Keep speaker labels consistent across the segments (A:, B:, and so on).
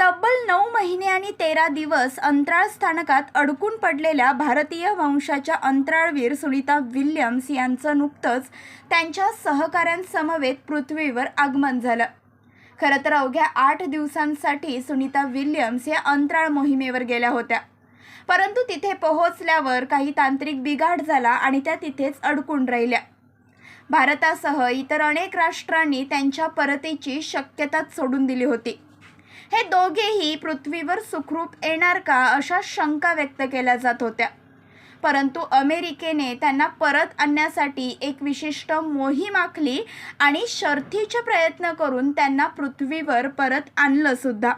A: तब्बल नऊ महिने आणि तेरा दिवस अंतराळ स्थानकात अडकून पडलेल्या भारतीय वंशाच्या अंतराळवीर सुनीता विल्यम्स यांचं नुकतंच त्यांच्या सहकाऱ्यांसमवेत पृथ्वीवर आगमन झालं. खरं तर अवघ्या आठ दिवसांसाठी सुनीता विल्यम्स या अंतराळ मोहिमेवर गेल्या होत्या. परंतु तिथे पोहोचल्यावर काही तांत्रिक बिघाड झाला आणि त्या तिथेच अडकून राहिल्या. भारतासह इतर अनेक राष्ट्रांनी त्यांच्या परतीची शक्यताच सोडून दिली होती. हे दोघेही पृथ्वीवर सुखरूप येणार का अशा शंका व्यक्त केल्या जात होत्या. परंतु अमेरिकेने त्यांना परत आणण्यासाठी एक विशिष्ट मोहीम आखली आणि शर्थीचे प्रयत्न करून त्यांना पृथ्वीवर परत आणलं सुद्धा.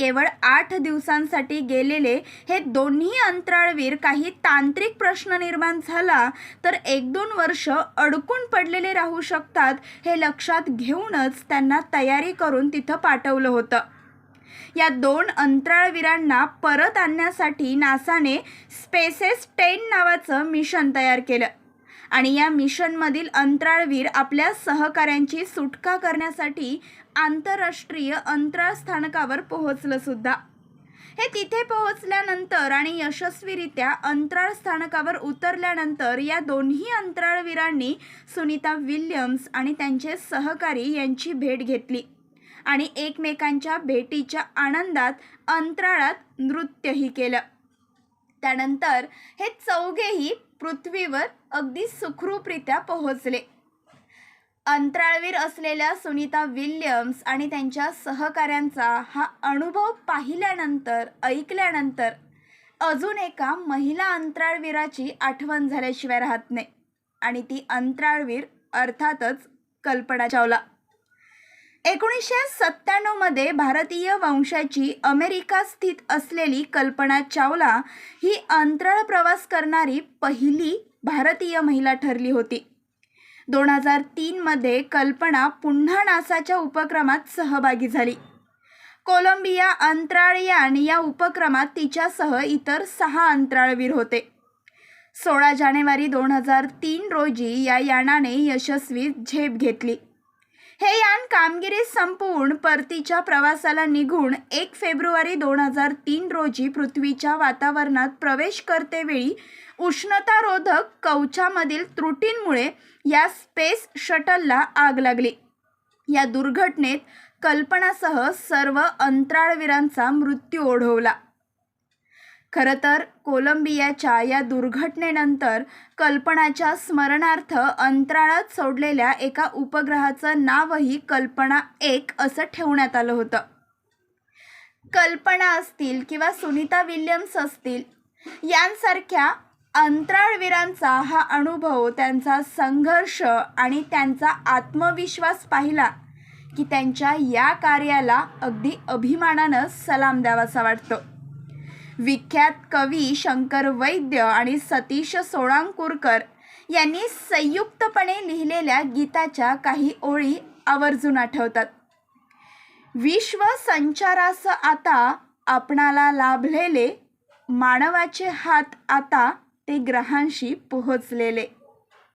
A: केवळ आठ दिवसांसाठी गेलेले हे दोन्ही अंतराळवीर काही तांत्रिक प्रश्न निर्माण झाला तर एक दोन वर्ष अडकून पडलेले राहू शकतात हे लक्षात घेऊनच त्यांना तयारी करून तिथं पाठवलं होतं. या दोन अंतराळवीरांना परत आणण्यासाठी नासाने स्पेसेस टेन नावाचं मिशन तयार केलं. आणि या मिशनमधील अंतराळवीर आपल्या सहकाऱ्यांची सुटका करण्यासाठी आंतरराष्ट्रीय अंतराळ स्थानकावर पोहोचलं सुद्धा. हे तिथे पोहोचल्यानंतर आणि यशस्वीरित्या अंतराळ स्थानकावर उतरल्यानंतर या दोन्ही अंतराळवीरांनी सुनीता विल्यम्स आणि त्यांचे सहकारी यांची भेट घेतली आणि एकमेकांच्या भेटीच्या आनंदात अंतराळात नृत्यही केलं. त्यानंतर हे चौघेही पृथ्वीवर अगदी सुखरूपरित्या पोहोचले. अंतराळवीर असलेल्या सुनीता विल्यम्स आणि त्यांच्या सहकाऱ्यांचा हा अनुभव पाहिल्यानंतर ऐकल्यानंतर अजून एका महिला अंतराळवीराची आठवण झाल्याशिवाय राहत नाही. आणि ती अंतराळवीर अर्थातच कल्पना चावला. एकोणीसशे सत्त्याण्णवमध्ये भारतीय वंशाची अमेरिका स्थित असलेली कल्पना चावला ही अंतराळ प्रवास करणारी पहिली भारतीय महिला ठरली होती. दोन हजार तीनमध्ये कल्पना पुन्हा नासाच्या उपक्रमात सहभागी झाली. कोलंबिया अंतराळयान या उपक्रमात तिच्यासह इतर सहा अंतराळवीर होते. सोळा जानेवारी दोन हजार तीन रोजी या यानाने यशस्वी झेप घेतली. हे यान कामगिरी संपवून परतीच्या प्रवासाला निघून एक फेब्रुवारी दोन हजार तीन रोजी पृथ्वीच्या वातावरणात प्रवेश करतेवेळी उष्णतारोधक कवचामधील त्रुटींमुळे या स्पेस शटलला आग लागली. या दुर्घटनेत कल्पनासह सर्व अंतराळवीरांचा मृत्यू ओढवला. खरं तर कोलंबियाच्या या दुर्घटनेनंतर कल्पनाच्या स्मरणार्थ अंतराळात सोडलेल्या एका उपग्रहाचं नावही कल्पना एक असं ठेवण्यात आलं होतं. कल्पना असतील किंवा सुनीता विल्यम्स असतील यांसारख्या अंतराळवीरांचा हा अनुभव त्यांचा संघर्ष आणि त्यांचा आत्मविश्वास पाहिला की त्यांच्या या कार्याला अगदी अभिमानानं सलाम द्यावासा वाटतो. विख्यात कवी शंकर वैद्य आणि सतीश सोळांकूरकर यांनी संयुक्तपणे लिहिलेल्या गीताच्या काही ओळी आवर्जून आठवतात. विश्व संचारास आता आपणाला लाभलेले मानवाचे हात आता ते ग्रहांशी पोहोचलेले.